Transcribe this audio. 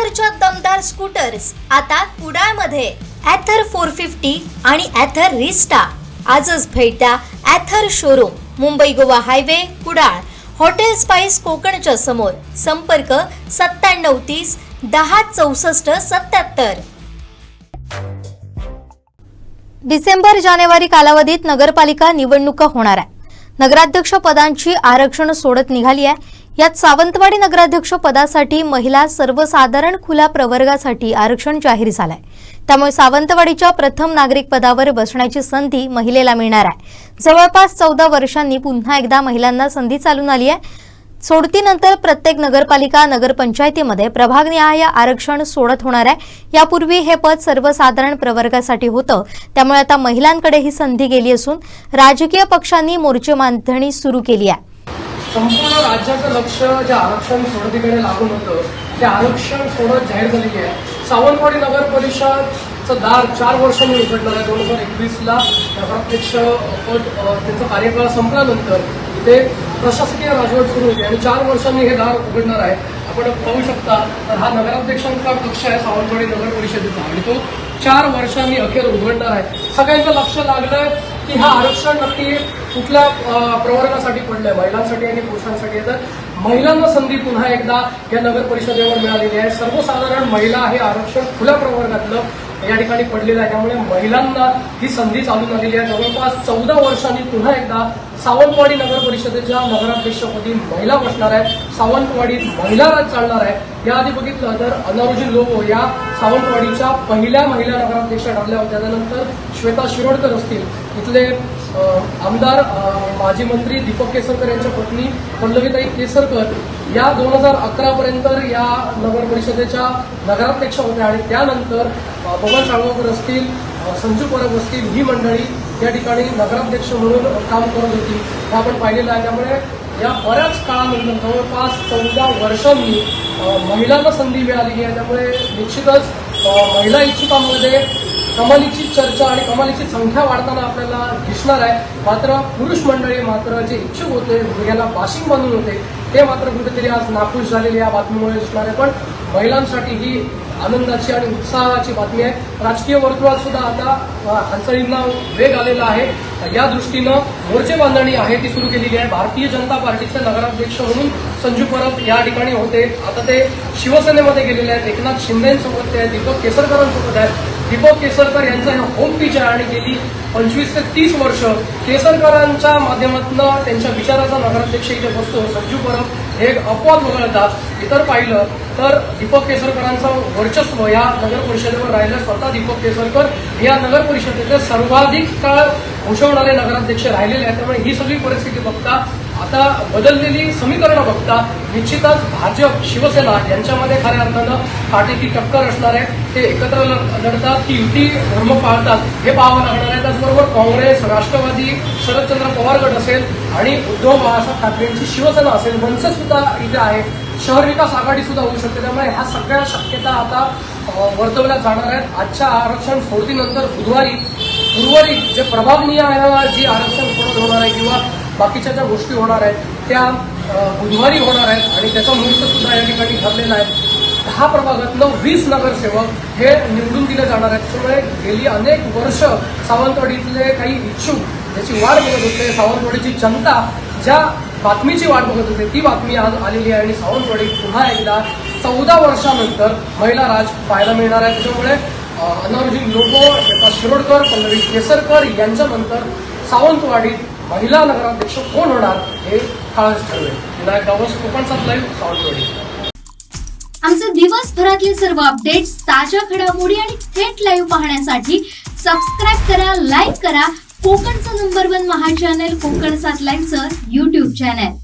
ॲथरच्या दमदार स्कूटर्स आता कुडाळमध्ये. ॲथर फोर फिफ्टी आणि ॲथर रिस्टा आजच भेट द्या Ather showroom Mumbai Goa highway Kudal. Hotel spice कोकणच्या समोर. संपर्क सत्त्याण्णव तीस दहा चौसष्ट सत्याहत्तर डिसेंबर जानेवारी कालावधीत नगरपालिका निवडणुका होणार आहे. नगराध्यक्ष पदांची आरक्षण सोडत निघाली आहे. यात सावंतवाडी नगराध्यक्ष पदासाठी महिला सर्वसाधारण खुल्या प्रवर्गासाठी आरक्षण जाहीर झालंय. त्यामुळे सावंतवाडीच्या प्रथम नागरिक पदावर बसण्याची संधी महिलेला मिळणार आहे. जवळपास चौदा वर्षांनी पुन्हा एकदा महिलांना संधी चालून आली आहे. सोडतीनंतर प्रत्येक नगरपालिका नगरपंचायतीमध्ये प्रभागनिहाय आरक्षण सोडत होणार आहे. यापूर्वी हे पद सर्वसाधारण प्रवर्गासाठी होतं. त्यामुळे आता महिलांकडे ही संधी गेली असून राजकीय पक्षांनी मोर्चे बांधणी सुरू केली आहे. संपूर्ण राज्याचं लक्ष जे आरक्षण सोडतीकडे लागून होतं ते आरक्षण सोडत जाहीर झालेली आहे. सावंतवाडी नगर परिषदचं दार चार वर्षांनी उघडणार आहे. दोन हजार एकवीसला नगराध्यक्ष पद त्यांचा कार्यकाळ संपल्यानंतर ते प्रशासकीय राजवट सुरू होते आणि चार वर्षांनी हे दार उघडणार आहे. आपण पाहू शकता तर हा नगराध्यक्षांचा कक्ष आहे सावंतवाडी नगर परिषदेचा. आणि तो चार वर्षांनी अखेर उघडणार आहे. सगळ्यांचं लक्ष लागलं आहे की हा आरक्षण नक्की कुठल्या प्रवर्गासाठी पडलंय? महिलांसाठी आणि पुरुषांसाठी. तर महिलांना संधी पुन्हा एकदा या नगर परिषदेवर मिळालेली आहे. सर्वसाधारण महिला हे आरक्षण खुल्या प्रवर्गातलं या ठिकाणी पडलेलं आहे. त्यामुळे महिलांना ही संधी चालून आलेली आहे. जवळपास चौदा वर्षांनी पुन्हा एकदा सावंतवाडी नगर परिषदेच्या नगराध्यक्षपदी महिला बसणार आहे सावंतवाडीत महिला राज चालणार आहे. याआधी बघितलं तर अनारुजी लोबो या सावंतवाडीच्या पहिल्या महिला नगराध्यक्ष ठरल्या होत्या. त्यानंतर श्वेता शिरोडकर असतील. इथले आमदार माजी मंत्री दीपक केसरकर यांच्या पत्नी पल्लवीताई केसरकर या दोन हजार अकरा पर्यंत या नगर परिषदेच्या नगराध्यक्ष होत्या आणि त्यानंतर अ, बबन साळगावकर असतील संजू परब असतील ही मंडळी या ठिकाणी नगराध्यक्ष म्हणून काम करत होती. हे आपण पाहिलेलं आहे. त्यामुळे या बऱ्याच काळानंतर जवळपास चौदा वर्षांनी महिलांना संधी मिळालेली आहे. त्यामुळे निश्चितच महिला इच्छुकांमध्ये कमालीची चर्चा आणि कमालीची संख्या वाढताना आपल्याला दिसणार आहे. मात्र पुरुष मंडळी मात्र जे इच्छुक होते मुलग्याला बाशिंग बांधून होते ते मात्र कुठेतरी आज नाखुश झालेले या बातमीमुळे दिसणार आहे. पण महिलांसाठी ही आनंदाची आणि उत्साहाची बातमी आहे. राजकीय वर्तुळात सुद्धा आता हालचालींना वेग आलेला आहे. या दृष्टीनं मोर्चे बांधणी आहे ती सुरू केलेली आहे. भारतीय जनता पार्टीचे नगराध्यक्ष म्हणून संजू परब या ठिकाणी होते. आता ते शिवसेनेमध्ये गेलेले आहेत. एकनाथ शिंदेसोबत ते आहेत. दीपक केसरकरांसोबत आहेत. दीपक केसरकर यांचं हे होम टीचर आणि गेली पंचवीस ते तीस वर्ष केसरकरांच्या माध्यमातून त्यांच्या विचाराचा नगराध्यक्ष इथे बसतो. संजू परब हे एक अपवाद वगळतात. इतर पाहिलं तर दीपक केसरकरांचं वर्चस्व या नगर परिषदेवर राहिलं. स्वतः दीपक केसरकर या नगर परिषदेचे सर्वाधिक काळ भूषवणारे नगराध्यक्ष राहिलेले आहेत. त्यामुळे ही सगळी परिस्थिती बघता आता बदललेली समीकरणं बघता निश्चितच भाजप शिवसेना यांच्यामध्ये खऱ्या अर्थानं काटेची टक्कर असणार आहे. ते एकत्र लढतात की युती धर्म पाळतात हे पाहावं लागणार आहे. त्याचबरोबर काँग्रेस राष्ट्रवादी शरदचंद्र पवार गट असेल आणि उद्धव बाळासाहेब ठाकरेंची शिवसेना असेल मनसे सुद्धा इथे आहे. शहर विकास आघाडी सुद्धा होऊ शकते. त्यामुळे ह्या सगळ्या शक्यता आता वर्तवल्या जाणार आहेत. आजच्या आरक्षण सोडतीनंतर बुधवारी उर्वरित जे प्रभागनीय आहे जी आरक्षण सोडत होणार आहे किंवा बाकीच्या ज्या गोष्टी होणार आहेत त्या बुधवारी होणार आहेत आणि त्याचा मुहूर्त सुद्धा या ठिकाणी ठरलेला आहे. दहा प्रभागातलं वीस नगरसेवक हे निवडून दिले जाणार आहेत. त्यामुळे गेली अनेक वर्ष सावंतवाडीतले काही इच्छुक ज्याची वाट बघत होते सावंतवाडीची जनता ज्या बातमीची वाट बघत होते ती बातमी आज आलेली आहे आणि सावंतवाडी पुन्हा एकदा चौदा वर्षानंतर महिला राज पाहायला मिळणार आहे. त्याच्यामुळे अ, अनारुजी लोबो श्वेता शिरोडकर पल्लवी केसरकर यांच्यानंतर सावंतवाडीत महिला नगराध्यक्ष कोण होणार हे काळच ठरवेल. विनायक गावस कोकणचा लाईव्ह सावंतवाडी आमचे दिवसभरातले सर्व अपडेट्स ताज्या घडामोडी आणि थेट लाईव्ह पाहण्यासाठी सबस्क्राईब करा लाईक करा. कोकणचं नंबर वन महा चॅनल कोकण सात लाईव्हचं युट्यूब चॅनल